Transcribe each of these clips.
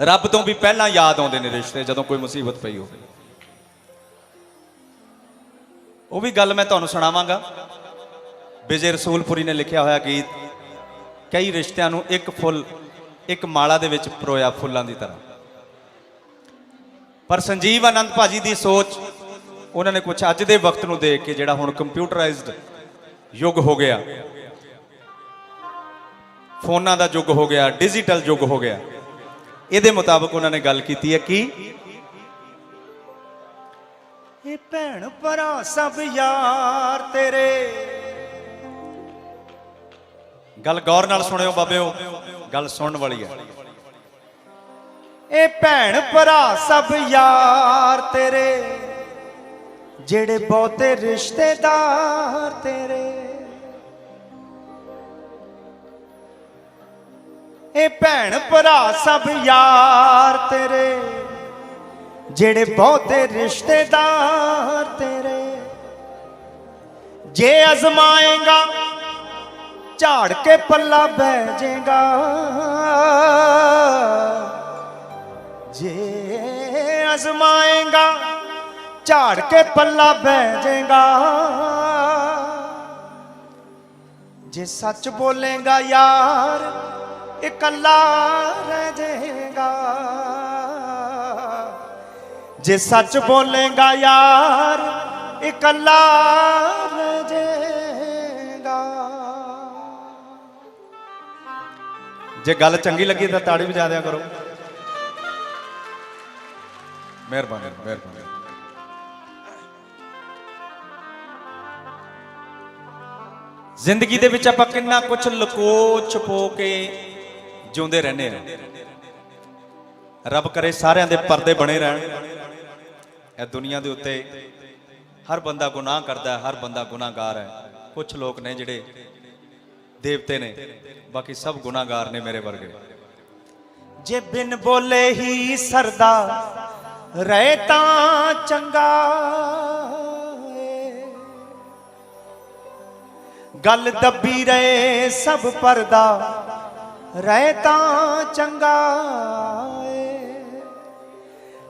ਰੱਬ ਤੋਂ ਵੀ ਪਹਿਲਾਂ ਯਾਦ ਆਉਂਦੇ ਨੇ ਰਿਸ਼ਤੇ, ਜਦੋਂ ਕੋਈ ਮੁਸੀਬਤ ਪਈ ਹੋਵੇ। ਉਹ ਵੀ ਗੱਲ ਮੈਂ ਤੁਹਾਨੂੰ ਸੁਣਾਵਾਂਗਾ। ਵਿਜੇ ਰਸੂਲਪੁਰੀ ਨੇ ਲਿਖਿਆ ਹੋਇਆ ਗੀਤ, ਕਈ ਰਿਸ਼ਤਿਆਂ ਨੂੰ ਇੱਕ ਫੁੱਲ, ਇੱਕ ਮਾਲਾ ਦੇ ਵਿੱਚ ਪਰੋਇਆ ਫੁੱਲਾਂ ਦੀ ਤਰ੍ਹਾਂ। ਪਰ ਸੰਜੀਵ ਆਨੰਦ ਭਾਜੀ ਦੀ ਸੋਚ, ਉਹਨਾਂ ਨੇ ਕੁਝ ਅੱਜ ਦੇ ਵਕਤ ਨੂੰ ਦੇਖ ਕੇ ਜਿਹੜਾ ਹੁਣ ਕੰਪਿਊਟਰਾਈਜ਼ਡ ਯੁੱਗ ਹੋ ਗਿਆ, ਫੋਨਾਂ ਦਾ ਯੁੱਗ ਹੋ ਗਿਆ, ਡਿਜੀਟਲ ਯੁੱਗ ਹੋ ਗਿਆ ਇਹਦੇ ਮੁਤਾਬਕ ਉਹਨਾਂ ਨੇ ਗੱਲ ਕੀਤੀ ਹੈ ਕਿ ਇਹ ਭੈਣ ਭਰਾ ਸਭ ਯਾਰ ਤੇਰੇ। ਗੱਲ ਗੌਰ ਨਾਲ ਸੁਣਿਓ ਬਾਬਿਓ ਗੱਲ ਸੁਣਨ ਵਾਲੀ ਹੈ। ਇਹ ਭੈਣ ਭਰਾ ਸਭ ਯਾਰ ਤੇਰੇ ਜਿਹੜੇ ਬਹੁਤੇ ਰਿਸ਼ਤੇਦਾਰ ਤੇਰੇ। ਇਹ ਭੈਣ ਭਰਾ ਸਭ ਯਾਰ ਤੇਰੇ, ਜਿਹੜੇ ਬਹੁਤੇ ਰਿਸ਼ਤੇਦਾਰ ਤੇਰੇ। ਜੇ ਅਜ਼ਮਾਏਗਾ, ਝਾੜ ਕੇ ਪੱਲਾ ਬਹਿ ਜਾਏਗਾ। ਜੇ ਅਜ਼ਮਾਏਗਾ, ਝਾੜ ਕੇ ਪੱਲਾ ਬਹਿ ਜਾਏਗਾ। ਜੇ ਸੱਚ ਬੋਲੇਗਾ ਯਾਰ ਇਕੱਲਾ ਰਹਿ ਜਾਏਗਾ। ਜੇ ਸੱਚ ਬੋਲੇਗਾ ਯਾਰ, ਇਕੱਲਾ ਰਹਿ ਜਾਏਗਾ। ਜੇ ਗੱਲ ਚੰਗੀ ਲੱਗੀ ਤਾਂ ਤਾੜੀ ਵਜਾ ਦਿਆ ਕਰੋ। ਮਿਹਰਬਾਨੀ ਮਿਹਰਬਾਨੀ। ਜ਼ਿੰਦਗੀ ਦੇ ਵਿੱਚ ਆਪਾਂ ਕਿੰਨਾ ਕੁਝ ਲਕੋ ਛੁਪੋ ਕੇ ਜਿਉਂਦੇ ਰਹਿੰਦੇ ਆ। ਰੱਬ ਕਰੇ ਸਾਰਿਆਂ ਦੇ ਪਰਦੇ ਬਣੇ ਰਹਿਣ। ਇਹ ਦੁਨੀਆ ਦੇ ਉੱਤੇ ਹਰ ਬੰਦਾ ਗੁਨਾਹ ਕਰਦਾ ਹਰ ਬੰਦਾ ਗੁਨਾਹਗਾਰ ਹੈ। ਕੁਝ ਲੋਕ ਨੇ ਜਿਹੜੇ ਦੇਵਤੇ ਨੇ, ਬਾਕੀ ਸਭ ਗੁਨਾਹਗਾਰ ਨੇ ਮੇਰੇ ਵਰਗੇ। ਜੇ ਬਿਨ ਬੋਲੇ ਹੀ ਸਰਦਾ ਰਹਿ ਤਾਂ ਚੰਗਾ ਗੱਲ ਦੱਬੀ ਰਹੇ ਸਭ ਪਰਦਾ ਰਹਿ ਤਾਂ ਚੰਗਾ ਏ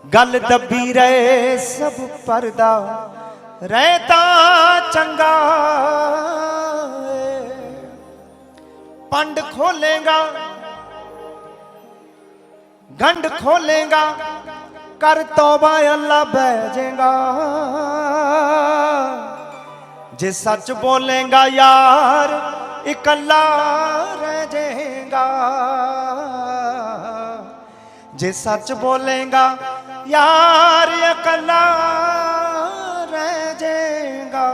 ਗੱਲ ਦੱਬੀ ਰਹੇ ਸਭ ਪਰਦਾ ਰਹਿ ਤਾਂ ਚੰਗਾ ਏ ਪੰਡ ਖੋਲੇਗਾ ਗੰਢ ਖੋਲੇਗਾ ਕਰ ਤੌਬਾ ਅੱਲਾ ਬਹਿ ਜਾਏਗਾ ਜੇ ਸੱਚ ਬੋਲੇਗਾ ਯਾਰ ਇਕੱਲਾ ਰਹਿ ਜਾਏਗਾ ਜੇ ਸੱਚ ਬੋਲੇਗਾ ਯਾਰ ਇਕੱਲਾ ਰਹਿ ਜਾਏਗਾ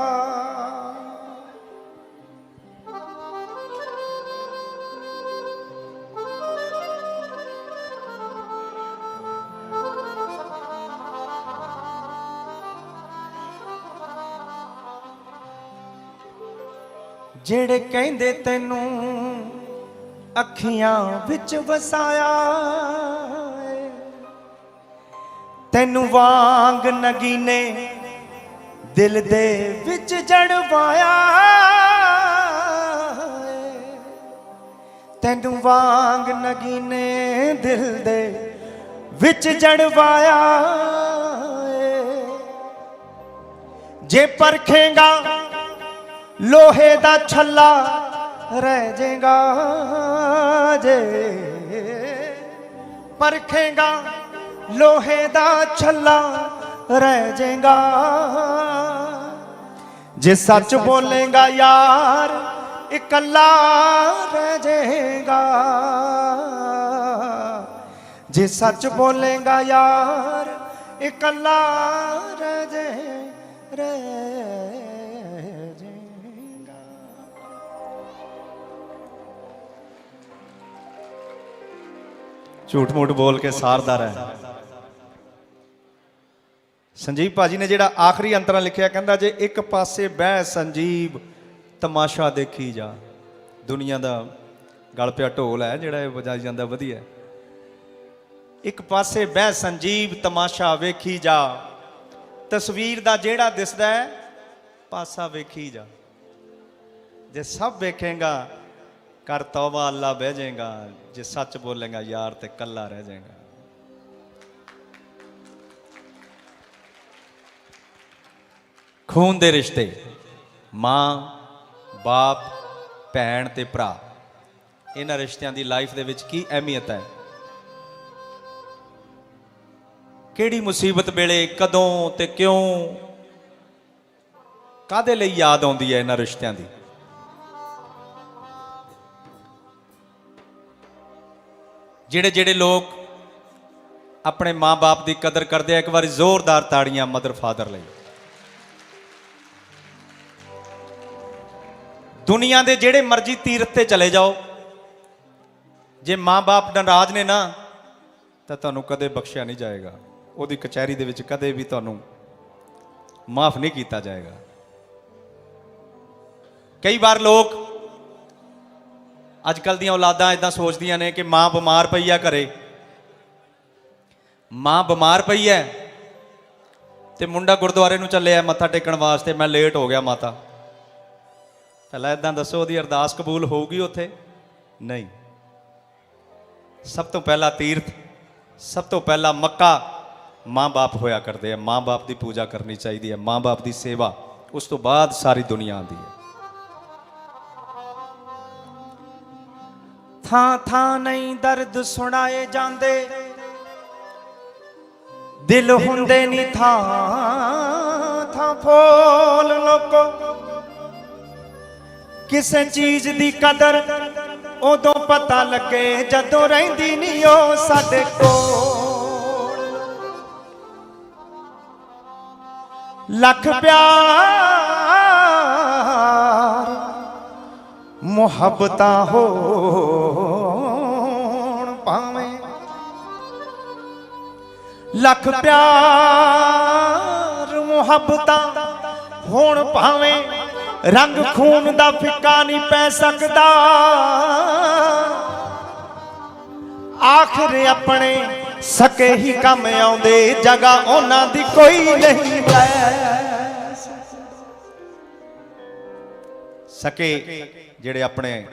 ਜਿਹੜੇ ਕਹਿੰਦੇ ਤੈਨੂੰ ਅੱਖੀਆਂ ਵਿੱਚ ਵਸਾਇਆ ਤੈਨੂੰ ਵਾਂਗ ਨਗੀਨੇ ਦਿਲ ਦੇ ਵਿੱਚ ਜੜਵਾਇਆ ਤੈਨੂੰ ਵਾਂਗ ਨਗੀਨੇ ਦਿਲ ਦੇ ਵਿੱਚ ਜੜਵਾਇਆ ਜੇ ਪਰਖੇਗਾ ਲੋਹੇ ਦਾ ਛੱਲਾ ਰਹਿ ਜਾਏਗਾ ਜੇ। ਪਰਖੇਗਾ ਲੋਹੇ ਦਾ ਛੱਲਾ ਰਹਿ ਜਾਏਗਾ ਜੇ ਸੱਚ ਬੋਲੇਗਾ ਯਾਰ ਇਕੱਲਾ ਰਹਿ ਜਾਏਗਾ ਜੇ ਸੱਚ ਬੋਲੇਗਾ ਯਾਰ ਇਕੱਲਾ ਰਹਿ ਜਾਏ ਰਹਿ ਝੂਠ ਮੂਠ ਬੋਲ ਕੇ ਸਾਰਦਾ ਰਹਿ। ਸੰਜੀਵ ਭਾਜੀ ਨੇ ਜਿਹੜਾ ਆਖਰੀ ਅੰਤਰਾ ਲਿਖਿਆ ਕਹਿੰਦਾ, ਜੇ ਇੱਕ ਪਾਸੇ ਬਹਿ ਸੰਜੀਵ, ਤਮਾਸ਼ਾ ਦੇਖੀ ਜਾ। ਦੁਨੀਆ ਦਾ ਗਲ ਪਿਆ ਢੋਲ ਹੈ, ਜਿਹੜਾ ਇਹ ਵਜਾਈ ਜਾਂਦਾ ਵਧੀਆ ਇੱਕ ਪਾਸੇ ਬਹਿ ਸੰਜੀਵ, ਤਮਾਸ਼ਾ ਵੇਖੀ ਜਾ। ਤਸਵੀਰ ਦਾ ਜਿਹੜਾ ਦਿਸਦਾ ਹੈ, ਪਾਸਾ ਵੇਖੀ ਜਾ। ਜੇ ਸਭ ਵੇਖੇਗਾ ਕਰ ਤੌਬਾ ਅੱਲਾ ਬਹਿ ਜਾਏਗਾ। ਜੇ ਸੱਚ ਬੋਲੇਗਾ ਯਾਰ ਤੇ ਕੱਲਾ ਰਹਿ ਜਾਏਗਾ। ਖੂਨ ਦੇ ਰਿਸ਼ਤੇ, ਮਾਂ, ਬਾਪ, ਭੈਣ ਤੇ ਭਰਾ, ਇਹਨਾਂ ਰਿਸ਼ਤਿਆਂ ਦੀ ਲਾਈਫ ਦੇ ਵਿੱਚ ਕੀ ਅਹਿਮੀਅਤ ਹੈ? ਕਿਹੜੀ ਮੁਸੀਬਤ ਵੇਲੇ, ਕਦੋਂ ਤੇ ਕਿਉਂ ਕਾਦੇ ਲਈ ਯਾਦ ਆਉਂਦੀ ਹੈ ਇਹਨਾਂ ਰਿਸ਼ਤਿਆਂ ਦੀ? ਜਿਹੜੇ ਜਿਹੜੇ ਲੋਕ ਆਪਣੇ ਮਾਂ-ਬਾਪ ਦੀ ਕਦਰ ਕਰਦੇ ਆ, ਇੱਕ ਵਾਰੀ ਜ਼ੋਰਦਾਰ ਤਾੜੀਆਂ ਮਦਰ ਫਾਦਰ ਲਈ। ਦੁਨੀਆ ਦੇ ਜਿਹੜੇ ਮਰਜ਼ੀ ਤੀਰਥ ਤੇ ਚਲੇ ਜਾਓ, ਜੇ ਮਾਂ-ਬਾਪ ਨਾਰਾਜ਼ ਨੇ ਨਾ, ਤਾਂ ਤੁਹਾਨੂੰ ਕਦੇ ਬਖਸ਼ਿਆ ਨਹੀਂ ਜਾਏਗਾ। ਉਹਦੀ ਕਚਹਿਰੀ ਦੇ ਵਿੱਚ ਕਦੇ ਵੀ ਤੁਹਾਨੂੰ ਮਾਫ ਨਹੀਂ ਕੀਤਾ ਜਾਏਗਾ। ਕਈ ਵਾਰ ਲੋਕ ਅੱਜ ਕੱਲ ਦੀਆਂ ਔਲਾਦਾਂ ਇਦਾਂ ਸੋਚਦੀਆਂ ਨੇ ਕਿ ਮਾਂ ਬਿਮਾਰ ਪਈ ਆ ਘਰੇ। ਮਾਂ ਬਿਮਾਰ ਪਈ ਐ ਤੇ ਮੁੰਡਾ ਗੁਰਦੁਆਰੇ ਨੂੰ ਚੱਲਿਆ ਮੱਥਾ ਟੇਕਣ ਵਾਸਤੇ, ਮੈਂ ਲੇਟ ਹੋ ਗਿਆ ਮਾਤਾ। ਪਹਿਲਾਂ ਇਦਾਂ ਦੱਸੋ ਉਹਦੀ ਅਰਦਾਸ ਕਬੂਲ ਹੋਊਗੀ ਉੱਥੇ? ਨਹੀਂ। ਸਭ ਤੋਂ ਪਹਿਲਾ ਤੀਰਥ, ਸਭ ਤੋਂ ਪਹਿਲਾ ਮੱਕਾ ਮਾਂ-ਬਾਪ ਹੋਇਆ ਕਰਦੇ ਆ ਮਾਂ-ਬਾਪ ਦੀ ਪੂਜਾ ਕਰਨੀ ਚਾਹੀਦੀ ਹੈ ਮਾਂ-ਬਾਪ ਦੀ ਸੇਵਾ, ਉਸ ਤੋਂ ਬਾਅਦ ਸਾਰੀ ਦੁਨੀਆ ਆਉਂਦੀ ਹੈ ਥਾਂ ਥਾਂ ਨਹੀਂ ਦਰਦ ਸੁਣਾਏ ਜਾਂਦੇ। ਦਿਲ ਹੁੰਦੇ ਨਹੀਂ ਥਾਂ ਥਾਂ ਫੋਲ ਲੋਕੋ। ਕਿਸੇ ਚੀਜ਼ ਦੀ ਕਦਰ ਉਦੋਂ ਪਤਾ ਲੱਗੇ ਜਦੋਂ ਰਹਿੰਦੀ ਨਹੀਂ ਉਹ ਸਾਡੇ ਕੋਲ। ਲੱਖ ਪਿਆਰ ਮੁਹੱਬਤਾਂ ਹੋ ਲੱਖ ਪਿਆਰ ਮੁਹੱਬਤਾਂ। ਹੋਣ ਭਾਵੇਂ ਰੰਗ ਖੂਨ ਦਾ ਫਿੱਕਾ ਨਹੀਂ ਪੈ ਸਕਦਾ। ਆਖਰ ਆਪਣੇ ਸਕੇ ਹੀ ਕੰਮ ਆਉਂਦੇ ਜਗਾ ਉਹਨਾਂ ਦੀ ਕੋਈ ਨਹੀਂ ਲੈ ਸਕੇ ਜਿਹੜੇ ਆਪਣੇ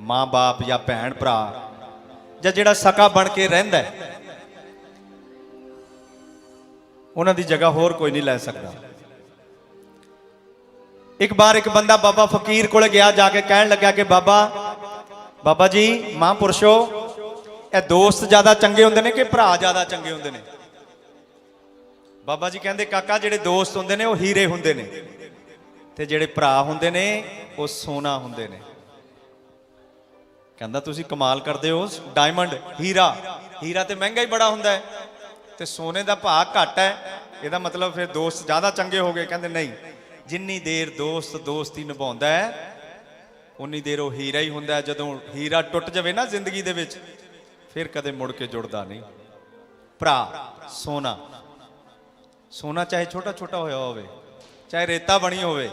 ਮਾਂ-ਬਾਪ ਜਾਂ ਭੈਣ ਭਰਾ ਜਾਂ ਜਿਹੜਾ ਸਕਾ ਬਣ ਕੇ ਰਹਿੰਦਾ ਹੈ, ਉਹਨਾਂ ਦੀ ਜਗ੍ਹਾ ਹੋਰ ਕੋਈ ਨਹੀਂ ਲੈ ਸਕਦਾ। ਇੱਕ ਵਾਰ ਇੱਕ ਬੰਦਾ ਬਾਬਾ ਫਕੀਰ ਕੋਲ ਗਿਆ, ਜਾ ਕੇ ਕਹਿਣ ਲੱਗਾ ਕਿ ਬਾਬਾ ਬਾਬਾ ਜੀ ਮਹਾਂਪੁਰਸ਼ੋ ਇਹ ਦੋਸਤ ਜ਼ਿਆਦਾ ਚੰਗੇ ਹੁੰਦੇ ਨੇ ਕਿ ਭਰਾ ਜ਼ਿਆਦਾ ਚੰਗੇ ਹੁੰਦੇ ਨੇ? ਬਾਬਾ ਜੀ ਕਹਿੰਦੇ, ਕਾਕਾ, ਜਿਹੜੇ ਦੋਸਤ ਹੁੰਦੇ ਨੇ ਉਹ ਹੀਰੇ ਹੁੰਦੇ ਨੇ ਤੇ ਜਿਹੜੇ ਭਰਾ ਹੁੰਦੇ ਨੇ ਉਹ ਸੋਨਾ ਹੁੰਦੇ ਨੇ। ਕਹਿੰਦਾ, ਤੁਸੀਂ ਕਮਾਲ ਕਰਦੇ ਹੋ, ਡਾਇਮੰਡ, ਹੀਰਾ। ਹੀਰਾ ਤੇ ਮਹਿੰਗਾ ਹੀ ਬੜਾ ਹੁੰਦਾ ਹੈ। ਤੇ ਸੋਨੇ ਦਾ ਭਾਅ ਘੱਟ ਹੈ, ਇਹਦਾ ਮਤਲਬ ਫਿਰ ਦੋਸਤ ਜ਼ਿਆਦਾ ਚੰਗੇ ਹੋ ਗਏ, ਕਹਿੰਦੇ ਨਹੀਂ। ਜਿੰਨੀ ਦੇਰ ਦੋਸਤ ਦੋਸਤੀ ਨਿਭਾਉਂਦਾ ਹੈ, ਉਨੀ ਦੇਰ ਉਹ ਹੀਰਾ ਹੀ ਹੁੰਦਾ ਜਦੋਂ ਹੀਰਾ ਟੁੱਟ ਜਾਵੇ ਨਾ ਜ਼ਿੰਦਗੀ ਦੇ ਵਿੱਚ, ਫਿਰ ਕਦੇ ਮੁੜ ਕੇ ਜੁੜਦਾ ਨਹੀਂ। ਭਰਾ, ਸੋਨਾ। ਸੋਨਾ ਚਾਹੇ ਛੋਟਾ ਛੋਟਾ ਹੋਇਆ ਹੋਵੇ, ਚਾਹੇ ਰੇਤਾ ਬਣੀ ਹੋਵੇ,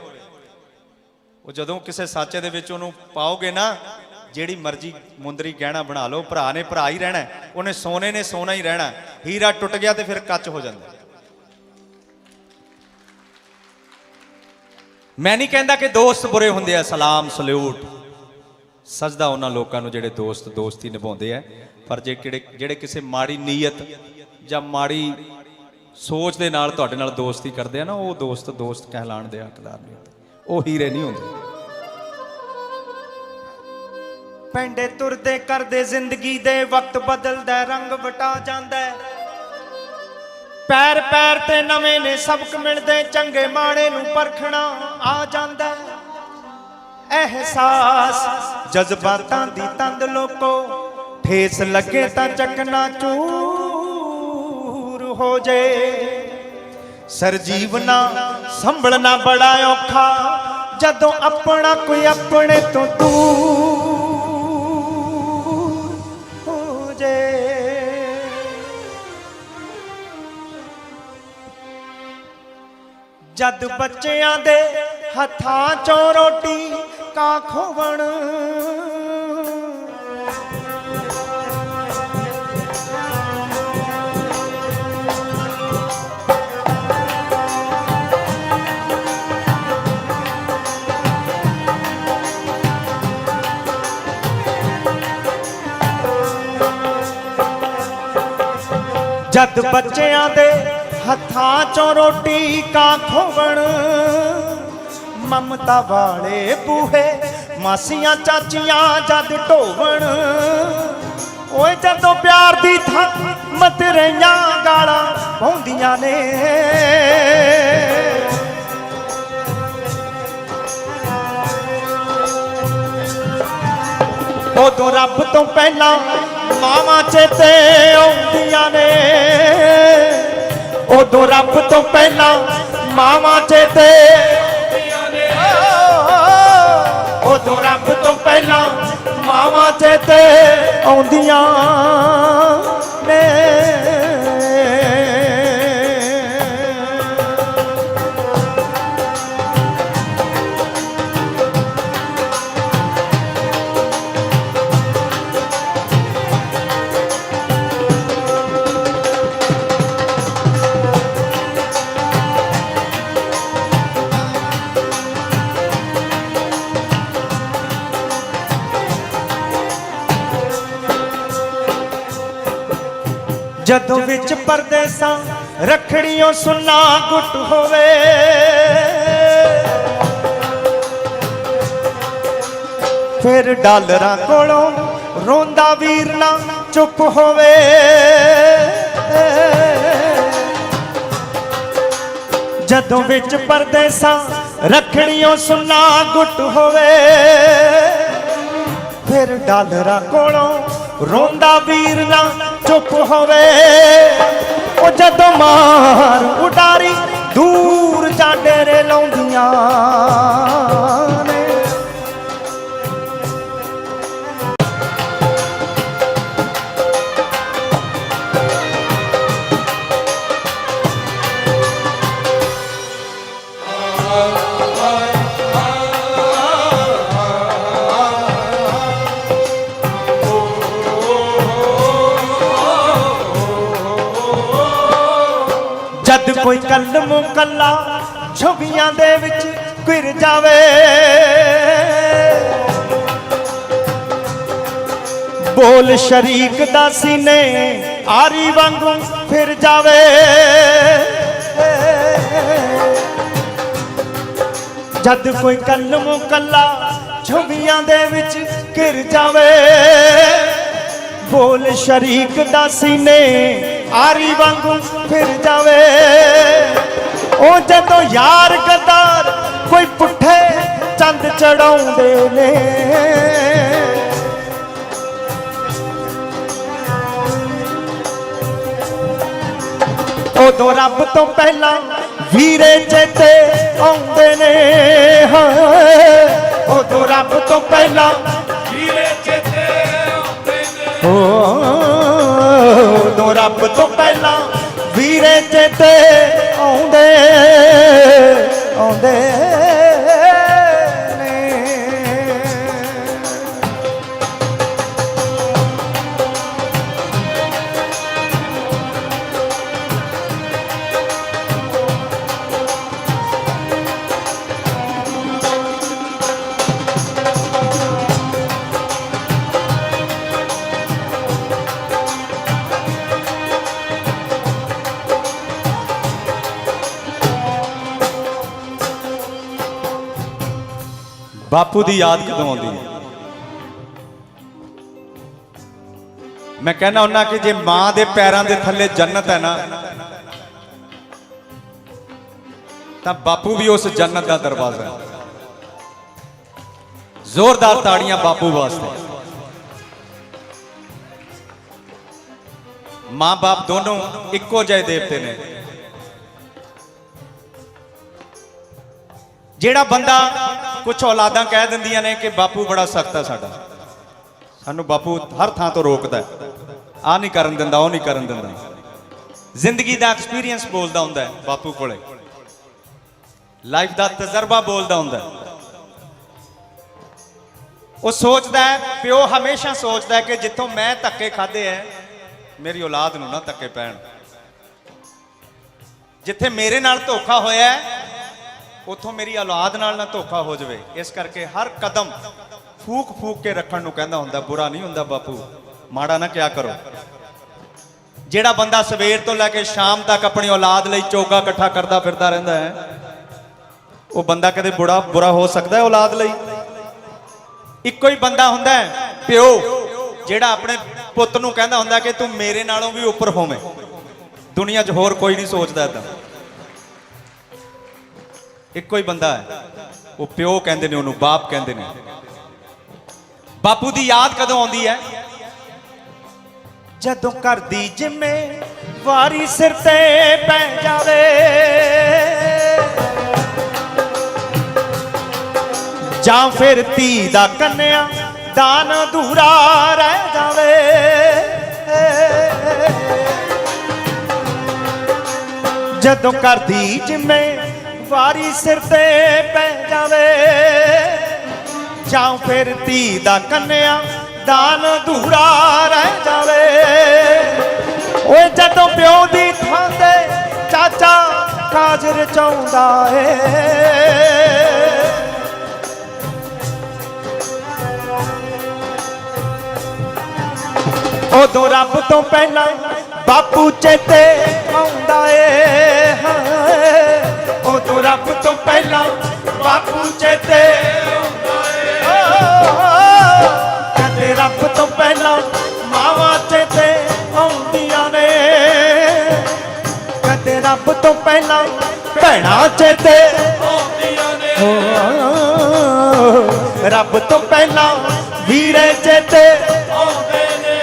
ਉਹ ਜਦੋਂ ਕਿਸੇ ਸਾਚੇ ਦੇ ਵਿੱਚ ਉਹਨੂੰ ਪਾਓਗੇ ਨਾ ਜਿਹੜੀ ਮਰਜ਼ੀ ਮੁੰਦਰੀ ਗਹਿਣਾ ਬਣਾ ਲਓ, ਭਰਾ ਨੇ ਭਰਾ ਹੀ ਰਹਿਣਾ ਉਹਨੇ ਸੋਨੇ ਨੇ ਸੋਨਾ ਹੀ ਰਹਿਣਾ ਹੀਰਾ ਟੁੱਟ ਗਿਆ ਤੇ ਫਿਰ ਕੱਚ ਹੋ ਜਾਂਦਾ ਮੈਂ ਨਹੀਂ ਕਹਿੰਦਾ ਕਿ ਦੋਸਤ ਬੁਰੇ ਹੁੰਦੇ ਆ, ਸਲਾਮ, ਸਲੂਟ। ਸਜਦਾ ਉਹਨਾਂ ਲੋਕਾਂ ਨੂੰ ਜਿਹੜੇ ਦੋਸਤ, ਦੋਸਤੀ ਨਿਭਾਉਂਦੇ ਆ। ਪਰ ਜੇ ਕਿਹੜੇ, ਜਿਹੜੇ ਕਿਸੇ ਮਾੜੀ ਨੀਅਤ ਜਾਂ ਮਾੜੀ ਸੋਚ ਦੇ ਨਾਲ ਤੁਹਾਡੇ ਨਾਲ ਦੋਸਤੀ ਕਰਦੇ ਆ ਨਾ, ਉਹ ਦੋਸਤ ਦੋਸਤ ਕਹਿਲਾਣ ਦੇ ਹੱਕਦਾਰ ਨਹੀਂ ਹੁੰਦੇ। ਉਹ ਹੀਰੇ ਨਹੀਂ ਹੁੰਦੇ। ਪੈਂਡੇ ਤੁਰਦੇ ਕਰਦੇ ਜ਼ਿੰਦਗੀ ਦੇ ਵਕਤ ਬਦਲਦਾ ਰੰਗ ਵਟਾ ਜਾਂਦਾ ਪੈਰ ਪੈਰ ਤੇ ਨਵੇਂ ਨੇ ਸਬਕ ਮਿਲਦੇ, ਚੰਗੇ ਮਾੜੇ ਨੂੰ ਪਰਖਣਾ ਆ ਜਾਂਦਾ ਅਹਿਸਾਸ, ਜਜ਼ਬਾਤਾਂ ਦੀ ਤੰਦ ਲੋਕੋ, ਠੇਸ ਲੱਗੇ ਤਾਂ ਚੱਕਣਾ ਚੂਰ ਹੋ ਜੇ। ਸਰਜੀਵਨਾ ਸੰਭਲਣਾ ਬੜਾ ਔਖਾ, ਜਦੋਂ ਆਪਣਾ ਕੋਈ ਆਪਣੇ ਤੋਂ ਦੂਰ ਜਦ ਬੱਚਿਆਂ ਦੇ ਹੱਥਾਂ ਚੋਂ ਰੋਟੀ ਕਾ ਖੋਵਣ। ਜਦ ਬੱਚਿਆਂ ਦੇ ਹੱਥਾਂ ਚੋਂ ਰੋਟੀ ਕਾ ਖੋਵਣ ਮਮਤਾ ਵਾਲੇ ਬੂਹੇ, ਮਾਸੀਆਂ ਚਾਚੀਆਂ ਜਦ ਢੋਵਣ। ਓਏ ਜਦੋਂ ਪਿਆਰ ਦੀ ਥਾਂ ਮਤ ਗਾਲਾਂ ਪਾਉਂਦੀਆਂ ਨੇ। ਉਦੋਂ ਰੱਬ ਤੋਂ ਪਹਿਲਾਂ ਮਾਵਾਂ ਚੇਤੇ ਆਉਂਦੀਆਂ ਉਦੋਂ ਰੱਬ ਤੋਂ ਪਹਿਲਾਂ ਮਾਵਾਂ ਚੇਤੇ ਆਉਂਦੀਆਂ ਨੇ ਉਦੋਂ ਰੱਬ ਤੋਂ ਪਹਿਲਾਂ ਮਾਵਾਂ ਚੇਤੇ ਆਉਂਦੀਆਂ। ਜਦੋਂ ਵਿੱਚ ਪਰਦੇਸਾਂ ਰਖੜੀਆਂ ਸੁਨਾ ਗੁੱਟ ਹੋਵੇ। ਫਿਰ ਡਾਲਰਾਂ ਕੋਲੋਂ ਰੋਂਦਾ ਵੀਰ ਨਾ ਚੁੱਪ ਹੋਵੇ। ਜਦੋਂ ਵਿੱਚ ਪਰਦੇਸਾਂ ਰਖੜੀਆਂ ਸੁਨਾ ਗੁੱਟ ਹੋਵੇ। ਫਿਰ ਡਾਲਰਾਂ ਕੋਲੋਂ ਰੋਂਦਾ ਵੀਰ ਨਾ ਚੁੱਪ ਹੋਵੇ। ਉਹ ਜਦੋਂ ਮਾਰ ਉਡਾਰੀ ਦੂਰ ਜਾ ਡੇਰੇ ਲਾਉਂਦੀਆਂ। ਕੋਈ ਕਲਮ ਕੱਲਾ ਛੁਬੀਆਂ ਦੇ ਵਿੱਚ ਘਿਰ ਜਾਵੇ। ਬੋਲ ਸ਼ਰੀਕ ਦਾ ਸੀਨੇ ਆਰੀ ਵਾਂਗੂ ਫਿਰ ਜਾਵੇ। ਜਦ ਕੋਈ ਕਲਮ ਕੱਲਾ ਛੁਬੀਆਂ ਦੇ ਵਿੱਚ ਘਿਰ ਜਾਵੇ, ਬੋਲ ਸ਼ਰੀਕ ਦਾ ਸੀਨੇ ਆਰੀ ਵਾਂਗੂ ਫਿਰ ਜਾਵੇ। ਉਹ ਜਦੋਂ ਯਾਰ ਗਦਾਰ ਕੋਈ ਪੁੱਠੇ ਚੰਦ ਚੜਾਉਂਦੇ ਨੇ। ਉਦੋਂ ਰੱਬ ਤੋਂ ਪਹਿਲਾਂ ਵੀਰੇ ਚੇਤੇ ਆਉਂਦੇ ਨੇ ਉਦੋਂ ਰੱਬ ਤੋਂ ਪਹਿਲਾਂ ਵੀਰੇ ਚੇਤੇ ਆਉਂਦੇ ਨੇ। ਉਦੋਂ ਰੱਬ ਤੋਂ ਪਹਿਲਾਂ ਵੀਰੇ ਚੇਤੇ ਆਉਂਦੇ ਆਉਂਦੇ। ਬਾਪੂ ਦੀ ਯਾਦ ਕਦੋਂ ਆਉਂਦੀ ਹੈ? ਮੈਂ ਕਹਿੰਦਾ ਹੁੰਨਾ ਕਿ ਜੇ ਮਾਂ ਦੇ ਪੈਰਾਂ ਦੇ ਥੱਲੇ ਜੰਨਤ ਹੈ ਨਾ, ਤਾਂ ਬਾਪੂ ਵੀ ਉਸ ਜੰਨਤ ਦਾ ਦਰਵਾਜ਼ਾ ਹੈ। ਜ਼ੋਰਦਾਰ ਤਾੜੀਆਂ ਬਾਪੂ ਵਾਸਤੇ। ਮਾਂ ਬਾਪ ਦੋਨੋਂ ਇੱਕੋ ਜਿਹੇ ਦੇਵਤੇ ਨੇ। ਜਿਹੜਾ ਬੰਦਾ ਕੁਝ ਔਲਾਦਾਂ ਕਹਿ ਦਿੰਦੀਆਂ ਨੇ ਕਿ ਬਾਪੂ ਬੜਾ ਸਖਤ ਹੈ ਸਾਡਾ। ਸਾਨੂੰ ਬਾਪੂ ਹਰ ਥਾਂ ਤੋਂ ਰੋਕਦਾ ਆ ਨਹੀਂ ਕਰਨ ਦਿੰਦਾ, ਉਹ ਨਹੀਂ ਕਰਨ ਦਿੰਦਾ। ਜ਼ਿੰਦਗੀ ਦਾ ਐਕਸਪੀਰੀਅੰਸ ਬੋਲਦਾ ਹੁੰਦਾ ਹੈ ਬਾਪੂ ਕੋਲੇ। ਲਾਈਫ ਦਾ ਤਜਰਬਾ ਬੋਲਦਾ ਹੁੰਦਾ ਉਹ ਸੋਚਦਾ ਹੈ, ਪਿਓ ਹਮੇਸ਼ਾ ਸੋਚਦਾ ਹੈ ਕਿ ਜਿੱਥੋਂ ਮੈਂ ਧੱਕੇ ਖਾਦੇ ਐ, ਮੇਰੀ ਔਲਾਦ ਨੂੰ ਨਾ ਧੱਕੇ ਪੈਣ। ਜਿੱਥੇ ਮੇਰੇ ਨਾਲ ਧੋਖਾ ਹੋਇਆ ਹੈ ਉੱਥੋਂ ਮੇਰੀ ਔਲਾਦ ਨਾਲ ਨਾ ਧੋਖਾ ਹੋ ਜਾਵੇ। ਇਸ ਕਰਕੇ ਹਰ ਕਦਮ ਫੂਕ ਫੂਕ ਕੇ ਰੱਖਣ ਨੂੰ ਕਹਿੰਦਾ ਹੁੰਦਾ, ਬੁਰਾ ਨਹੀਂ ਹੁੰਦਾ ਬਾਪੂ, ਮਾੜਾ ਨਾ ਕਿਆ ਕਰੋ। ਜਿਹੜਾ ਬੰਦਾ ਸਵੇਰ ਤੋਂ ਲੈ ਕੇ ਸ਼ਾਮ ਤੱਕ ਆਪਣੀ ਔਲਾਦ ਲਈ ਚੋਗਾ ਇਕੱਠਾ ਕਰਦਾ ਫਿਰਦਾ ਰਹਿੰਦਾ ਹੈ, ਉਹ ਬੰਦਾ ਕਦੇ ਬੁਰਾ ਬੁਰਾ ਹੋ ਸਕਦਾ ਹੈ ਔਲਾਦ ਲਈ? ਇੱਕੋ ਹੀ ਬੰਦਾ ਹੁੰਦਾ ਹੈ, ਪਿਓ, ਜਿਹੜਾ ਆਪਣੇ ਪੁੱਤ ਨੂੰ ਕਹਿੰਦਾ ਹੁੰਦਾ ਕਿ ਤੂੰ ਮੇਰੇ ਨਾਲੋਂ ਵੀ ਉੱਪਰ ਹੋਵੇਂ। ਦੁਨੀਆ 'ਚ ਹੋਰ ਕੋਈ ਨਹੀਂ ਸੋਚਦਾ ਇਦਾਂ ਇੱਕੋ ਹੀ ਬੰਦਾ ਹੈ। ਉਹ ਪਿਓ ਕਹਿੰਦੇ ਨੇ, ਉਹਨੂੰ ਬਾਪ ਕਹਿੰਦੇ ਨੇ। ਬਾਪੂ ਦੀ ਯਾਦ ਕਦੋਂ ਆਉਂਦੀ ਹੈ? ਜਦੋਂ ਘਰ ਦੀ ਜਿੰਮੇ ਵਾਰੀ ਸਿਰ ਤੇ ਪੈ ਜਾਵੇ। ਜਾਂ ਫਿਰ ਧੀ ਦਾ ਕੰਨਿਆ ਦਾਨ ਅਧੂਰਾ ਰਹਿ ਜਾਵੇ। ਜਦੋਂ ਘਰ ਦੀ ਜਿੰਮੇ ਵਾਰੀ ਸਿਰ ਤੇ ਪੈ ਜਾਵੇ। ਜਾਂ ਫਿਰ ਧੀ ਦਾ ਕੰਨਿਆ, ਦਾਨ ਅਧੂਰਾ ਰਹਿ ਜਾਵੇ। ਓਏ ਜਦੋਂ ਪਿਓ ਦੀ ਥਾਂ ਤੇ ਚਾਚਾ ਕਾਜ ਰਚਾਉਂਦਾ ਏ। ਉਦੋਂ ਰੱਬ ਤੋਂ ਪਹਿਲਾਂ ਬਾਪੂ ਚੇਤੇ ਆਉਂਦਾ ਏ। ਉਹ ਉਦੋਂ ਰੱਬ ਤੋਂ ਪਹਿਲਾਂ ਬਾਪੂ ਚੇਤੇ ਕਦੇ ਰੱਬ ਤੋਂ ਪਹਿਲਾਂ ਮਾਵਾਂ ਚੇਤੇ ਆਉਂਦੀਆਂ ਨੇ। ਕਦੇ ਰੱਬ ਤੋਂ ਪਹਿਲਾਂ ਭੈਣਾਂ ਚੇਤੇ ਆਉਂਦੀਆਂ ਨੇ। ਰੱਬ ਤੋਂ ਪਹਿਲਾਂ ਵੀਰੇ ਚੇਤੇ ਆਉਂਦੇ ਨੇ।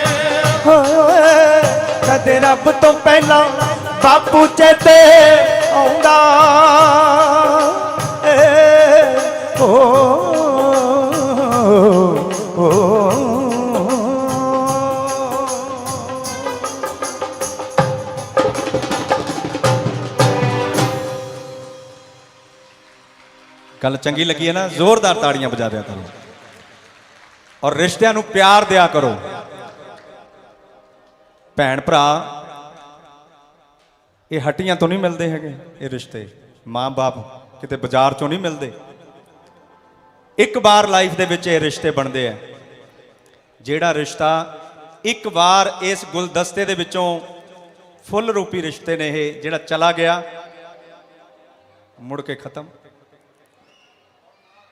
ਕਦੇ ਰੱਬ ਤੋਂ ਪਹਿਲਾਂ ਬਾਪੂ ਚੇਤੇ ਆਉਂਦਾ। ਏ, ਓ ਗੱਲ ਚੰਗੀ ਲੱਗੀ ਹੈ ਨਾ, ਜ਼ੋਰਦਾਰ ਤਾੜੀਆਂ ਵਜਾ ਦਿਆ ਕਰੋ। ਔਰ ਰਿਸ਼ਤਿਆਂ ਨੂੰ ਪਿਆਰ ਦਿਆ ਕਰੋ। ਭੈਣ ਭਰਾ ਇਹ ਹੱਟੀਆਂ ਤੋਂ ਨਹੀਂ ਮਿਲਦੇ ਹੈਗੇ ਇਹ ਰਿਸ਼ਤੇ। ਮਾਂ-ਬਾਪ ਕਿਤੇ ਬਾਜ਼ਾਰ ਚੋਂ ਨਹੀਂ ਮਿਲਦੇ। ਇੱਕ ਵਾਰ ਲਾਈਫ ਦੇ ਵਿੱਚ ਇਹ ਰਿਸ਼ਤੇ ਬਣਦੇ ਆ। ਜਿਹੜਾ ਰਿਸ਼ਤਾ ਇੱਕ ਵਾਰ ਇਸ ਗੁਲਦਸਤੇ ਦੇ ਵਿੱਚੋਂ ਫੁੱਲ ਰੂਪੀ ਰਿਸ਼ਤੇ ਨੇ ਇਹ, ਜਿਹੜਾ ਚਲਾ ਗਿਆ, ਮੁੜ ਕੇ ਖਤਮ।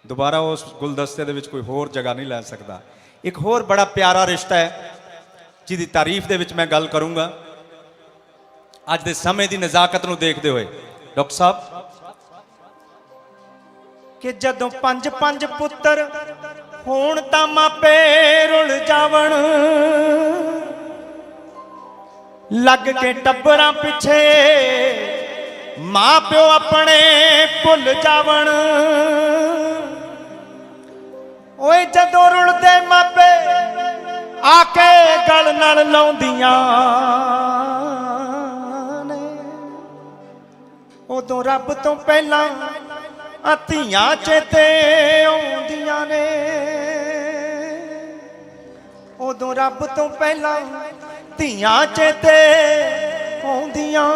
ਦੁਬਾਰਾ ਉਸ ਗੁਲਦਸਤੇ ਦੇ ਵਿੱਚ ਕੋਈ ਹੋਰ ਜਗ੍ਹਾ ਨਹੀਂ ਲੈ ਸਕਦਾ। ਇੱਕ ਹੋਰ ਬੜਾ ਪਿਆਰਾ ਰਿਸ਼ਤਾ ਹੈ, ਜਿਹਦੀ ਤਾਰੀਫ ਦੇ ਵਿੱਚ ਮੈਂ ਗੱਲ ਕਰੂੰਗਾ। ਅੱਜ ਦੇ ਸਮੇਂ ਦੀ ਨਜ਼ਾਕਤ ਨੂੰ ਦੇਖਦੇ ਹੋਏ, ਡਾਕਟਰ ਸਾਹਿਬ? ਕਿ ਜਦੋਂ ਪੰਜ ਪੰਜ ਪੁੱਤਰ ਹੋਣ ਤਾਂ ਮਾਪੇ ਰੁਲ ਜਾਵਣ। ਲੱਗ ਕੇ ਟੱਬਰਾਂ ਪਿੱਛੇ ਮਾਂ ਪਿਓ ਆਪਣੇ ਭੁੱਲ ਜਾਵਣ। ਓਏ ਜਦੋਂ ਰੁਲਦੇ ਮਾਪੇ ਆ ਕੇ ਗਲ ਨਾਲ ਲਾਉਂਦੀਆਂ। ਉਦੋਂ ਰੱਬ ਤੋਂ ਪਹਿਲਾਂ ਆ ਧੀਆਂ ਚੇਤੇ ਆਉਂਦੀਆਂ ਨੇ। ਉਦੋਂ ਰੱਬ ਤੋਂ ਪਹਿਲਾਂ ਧੀਆਂ ਚੇਤੇ ਆਉਂਦੀਆਂ।